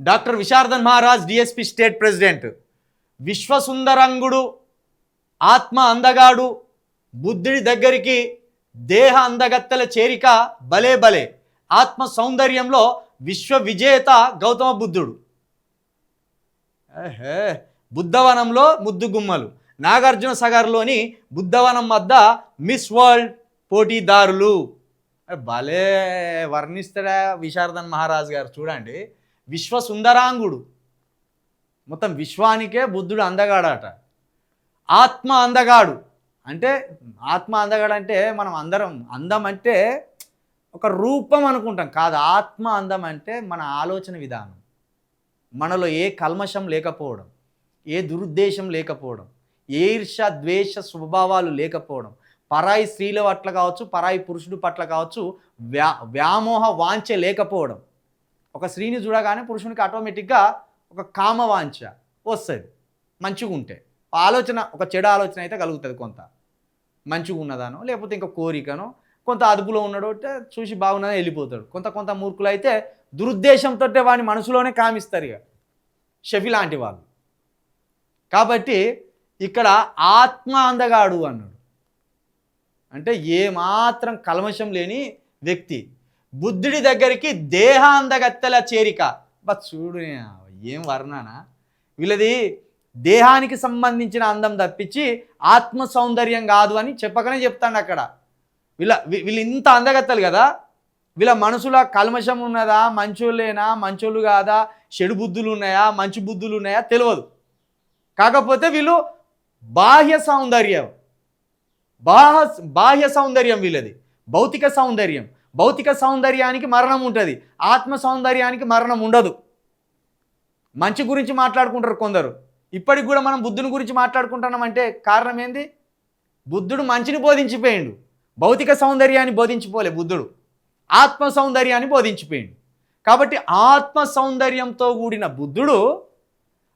Doctor Visharadan Maharaj DSP state president. విశ్వసుందరంగుడు ఆత్మ అందగాడు బుద్ధుడి దగ్గరికి దేహ అందగత్తెల చేరిక భలే భలే ఆత్మ సౌందర్యంలో విశ్వ విజేత గౌతమ బుద్ధుడు. బుద్ధవనంలో ముద్దుగుమ్మలు. నాగార్జున సాగర్లోని బుద్ధవనం వద్ద మిస్ వరల్డ్ పోటీదారులు. భలే వర్ణిస్తాడా విశారదన్ మహారాజ్ గారు చూడండి. విశ్వసుందరాంగుడు. మొత్తం విశ్వానికే బుద్ధుడు అందగాడట. ఆత్మ అందగాడు. అంటే ఆత్మ అందగాడు అంటే మనం అందరం అందం అంటే ఒక రూపం అనుకుంటాం. కాదు ఆత్మ అందం అంటే మన ఆలోచన విధానం. మనలో ఏ కల్మషం లేకపోవడం ఏ దురుద్దేశం లేకపోవడం ఏ ఈర్ష ద్వేష స్వభావాలు లేకపోవడం పరాయి స్త్రీల పట్ల కావచ్చు పరాయి పురుషుడు పట్ల కావచ్చు వ్యా వ్యామోహ వాంఛ లేకపోవడం. ఒక స్త్రీని చూడగానే పురుషునికి ఆటోమేటిక్గా ఒక కామవాంఛ వస్తుంది. మంచిగా ఉంటే. ఆలోచన ఒక చెడు ఆలోచన అయితే కలుగుతుంది కొంత. మంచిగా ఉన్నదానో లేకపోతే ఇంకా కోరికనో కొంత అదుపులో ఉన్నాడు అంటే చూసి బాగున్నదని వెళ్ళిపోతాడు. కొంత కొంత మూర్ఖులు అయితే దురుద్దేశంతో వాని మనసులోనే కామిస్తారు ఇక. షఫీ లాంటి వాళ్ళు. కాబట్టి ఇక్కడ ఆత్మ అందగాడు అన్నాడు. అంటే ఏమాత్రం కల్మషం లేని వ్యక్తి. బుద్ధుడి దగ్గరికి దేహాంధగత్తెల చేరిక. బా చూడు ఏం వర్ణనా? వీళ్ళది దేహానికి సంబంధించిన అందం తప్పించి ఆత్మ సౌందర్యం కాదు అని చెప్పకనే చెప్తాడు అక్కడ. వీళ్ళ వీళ్ళు ఇంత అందగత్తలు కదా? వీళ్ళ మనసులో కల్మషం ఉన్నదా? మంచోళ్ళేనా? మంచోళ్ళు కాదా? చెడు బుద్ధులు ఉన్నాయా? మంచి బుద్ధులు ఉన్నాయా? తెలియదు. కాకపోతే వీళ్ళు బాహ్య సౌందర్యం. బాహ బాహ్య సౌందర్యం వీళ్ళది. భౌతిక సౌందర్యం. భౌతిక సౌందర్యానికి మరణం ఉంటుంది. ఆత్మ సౌందర్యానికి మరణం ఉండదు. మంచి గురించి మాట్లాడుకుంటారు కొందరు. ఇప్పటికి కూడా మనం బుద్ధుని గురించి మాట్లాడుకుంటున్నాం అంటే కారణం ఏంది? బుద్ధుడు మంచిని బోధించిపోయిండు. భౌతిక సౌందర్యాన్ని బోధించిపోలే బుద్ధుడు. ఆత్మ సౌందర్యాన్ని బోధించిపోయిండు. కాబట్టి ఆత్మ సౌందర్యంతో కూడిన బుద్ధుడు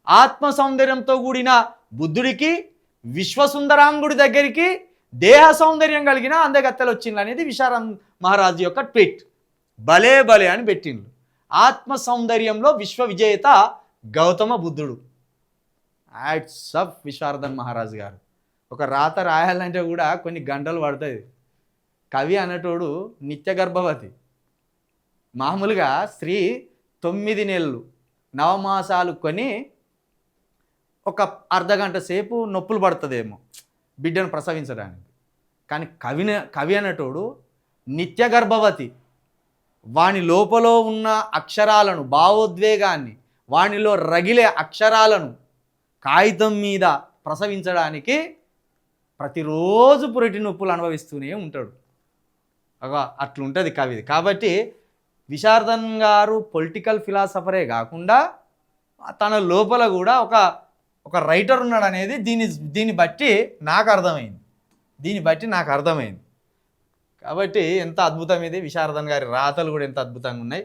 ఆత్మ సౌందర్యంతో కూడిన బుద్ధుడికి విశ్వసుందరాంగుడి దగ్గరికి దేహ సౌందర్యం కలిగిన అందగత్తెలు వచ్చింది అనేది విశారం మహారాజు యొక్క ట్వీట్. భలే భలే అని పెట్టిండ్రు. ఆత్మ సౌందర్యంలో విశ్వ విజేత గౌతమ బుద్ధుడు. యాట్ అప్ విశ్వార్థన్ మహారాజు గారు. ఒక రాత రాయాలంటే కూడా కొన్ని గంటలు పడుతుంది. కవి అనేటోడు నిత్య గర్భవతి. మామూలుగా స్త్రీ తొమ్మిది నెలలు నవమాసాలు కొని ఒక అర్ధ గంట సేపు నొప్పులు పడుతుందేమో బిడ్డను ప్రసవించడానికి. కానీ కవిన కవి అనేటోడు నిత్య గర్భవతి వాని లోపల ఉన్న అక్షరాలను భావోద్వేగాన్ని వానిలో రగిలే అక్షరాలను కాగితం మీద ప్రసవించడానికి ప్రతిరోజు పురిటి నొప్పులు అనుభవిస్తూనే ఉంటాడు. అట్లుంటుంది కవి కాబట్టి విశారదన్ గారు పొలిటికల్ ఫిలాసఫరే కాకుండా తన లోపల కూడా ఒక ఒక రైటర్ ఉన్నాడు అనేది దీని దీన్ని బట్టి నాకు అర్థమైంది. దీన్ని బట్టి నాకు అర్థమైంది. కాబట్టి ఎంత అద్భుతం ఇది విశారదన్ గారి రాతలు కూడా ఎంత అద్భుతంగా ఉన్నాయి.